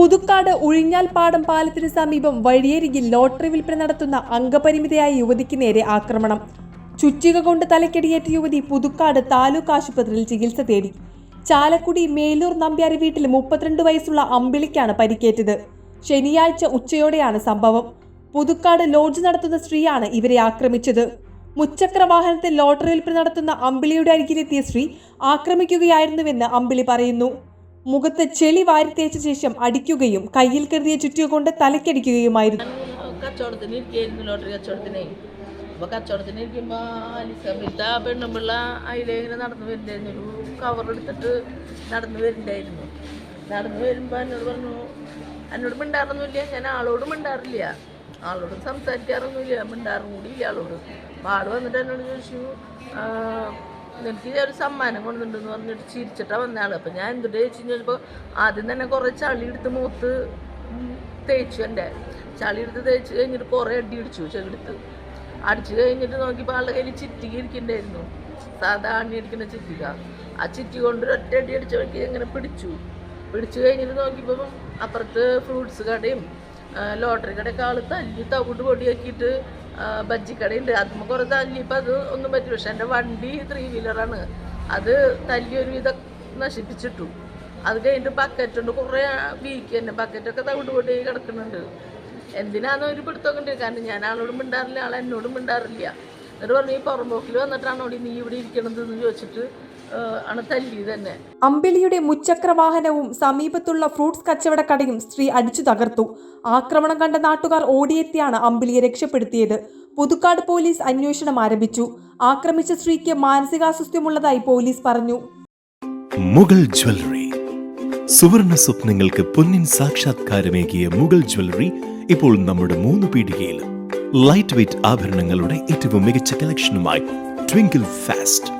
പുതുക്കാട് ഉഴിഞ്ഞാൽ പാടം പാലത്തിന് സമീപം വഴിയരികിൽ ലോട്ടറി വിൽപ്പന നടത്തുന്ന അംഗപരിമിതയായ യുവതിക്ക് നേരെ ആക്രമണം. ചുറ്റിക കൊണ്ട് തലക്കടിയേറ്റ യുവതി പുതുക്കാട് താലൂക്ക് ആശുപത്രിയിൽ ചികിത്സ തേടി. ചാലക്കുടി മേലൂർ നമ്പ്യാരി വീട്ടിൽ മുപ്പത്തിരണ്ട് വയസ്സുള്ള അമ്പിളിക്കാണ് പരിക്കേറ്റത്. ശനിയാഴ്ച ഉച്ചയോടെയാണ് സംഭവം. പുതുക്കാട് ലോഡ്ജ് നടത്തുന്ന സ്ത്രീയാണ് ഇവരെ ആക്രമിച്ചത്. മുച്ചക്ര വാഹനത്തിൽ ലോട്ടറി വിൽപ്പന നടത്തുന്ന അമ്പിളിയുടെ അരികിലെത്തിയ സ്ത്രീ ആക്രമിക്കുകയായിരുന്നുവെന്ന് അമ്പിളി പറയുന്നു. മുഖത്ത് ചെളി വാരിത്തേച്ച ശേഷം അടിക്കുകയും കയ്യിൽ കരുതിയ ചുറ്റിക കൊണ്ട് തലക്കടിക്കുകയുമായിരുന്നു. കച്ചവടത്തിന് ഇരിക്കുകയായിരുന്നു ലോട്ടറി കച്ചവടത്തിനെ. അപ്പോൾ കച്ചവടത്തിന് ഇരിക്കുമ്പോൾ അലിസമിത്ത പെണ്ണുമ്പിള്ള അതിലെ ഇങ്ങനെ നടന്നു വരുന്നുണ്ടായിരുന്നു എടുത്തിട്ട് നടന്നു വരുന്നുണ്ടായിരുന്നു നടന്നു വരുമ്പോൾ എന്നോട് പറഞ്ഞു എന്നോട് മിണ്ടാറൊന്നുമില്ല ഞാൻ ആളോട് മിണ്ടാറില്ല. ആളോട് സംസാരിക്കാറൊന്നുമില്ല മിണ്ടാറും കൂടി ഇല്ല ആളോട്. അപ്പോൾ ആൾ വന്നിട്ട് എന്നോട് ചോദിച്ചു "ആ, എനിക്ക് ഒരു സമ്മാനം കൊണ്ടുണ്ടെന്ന് പറഞ്ഞിട്ട് ചിരിച്ചിട്ടാണ് വന്ന ആൾ അപ്പം ഞാൻ എന്തിട്ട് ചോദിച്ചു കഴിഞ്ഞപ്പോൾ ആദ്യം തന്നെ കുറേ ചളി എടുത്ത് മൂത്ത് തേച്ചു എന്റെ. ചളി എടുത്ത് തേച്ച് കഴിഞ്ഞിട്ട് കുറേ അടി അടിച്ചു ചെകിടുത്ത് അടിച്ചു കഴിഞ്ഞിട്ട് നോക്കിയപ്പോൾ ആളുടെ കയ്യിൽ ചിറ്റിക ഇരിക്കണ്ടായിരുന്നു. സാധാ അണ്ണി അടിക്കുന്ന ചിറ്റിക. ആ ചിറ്റി കൊണ്ട് ഒറ്റ അടി അടിച്ച വഴിക്ക് ഇങ്ങനെ പിടിച്ചു. പിടിച്ചു കഴിഞ്ഞിട്ട് നോക്കിയപ്പോൾ അപ്പുറത്ത് ഫ്രൂട്ട്സ് കടയും ലോട്ടറി കടയൊക്കെ ആൾ തല്ലി തവിട്ട് പൊടിയാക്കിയിട്ട് ബജ്ജിക്കടയുണ്ട്. നമുക്ക് കുറേ തല്ലിയപ്പോൾ അത് ഒന്നും പറ്റില്ല. പക്ഷെ എന്റെ വണ്ടി ത്രീ വീലറാണ് അത് തല്ലി ഒരു വിധം നശിപ്പിച്ചിട്ടു. അത് കഴിഞ്ഞിട്ട് ബക്കറ്റുണ്ട് കുറേ വീക്ക് തന്നെ. ബക്കറ്റൊക്കെ തവിട്ട് പൊട്ടി കിടക്കുന്നുണ്ട്. എന്തിനാന്ന് ഒരു പിടുത്തമൊക്കെ ഉണ്ട്. കാരണം ഞാൻ ആളോടും മിണ്ടാറില്ല. ആൾ എന്നോടും മിണ്ടാറില്ല. എന്നിട്ട് പറഞ്ഞു ഈ പുറമ്പോക്കിൽ വന്നിട്ടാണോ നീ ഇവിടെ ഇരിക്കണത്? എന്ന് ചോദിച്ചിട്ട് അമ്പിളിയുടെ മുച്ചക്രവാഹനവും സമീപത്തുള്ള ഫ്രൂട്ട്സ് കച്ചവടക്കടയും സ്ത്രീ അടിച്ചു തകർത്തു. ആക്രമണം കണ്ട നാട്ടുകാർ ഓടിയെത്തിയാണ് അമ്പിളിയെ രക്ഷപ്പെടുത്തിയത്. പുതുക്കാട് പോലീസ് അന്വേഷണം ആരംഭിച്ചു. ആക്രമിച്ച സ്ത്രീക്ക് മാനസികാസ്വസ്ഥ്യമുള്ളതായി പോലീസ് പറഞ്ഞു. മുഗൾ ജ്വല്ലറി. സുവർണ സ്വപ്നങ്ങൾക്ക് പൊന്നിൻ സാക്ഷാത്കാരമേകിയ മുഗൾ ജ്വല്ലറി ഇപ്പോൾ നമ്മുടെ മൂന്ന് പീടികയിലും ലൈറ്റ് വെയ്റ്റ് ആഭരണങ്ങളുടെ ഏറ്റവും മികച്ച കളക്ഷനുമായി ട്വിങ്കിൾ ഫാസ്റ്റ്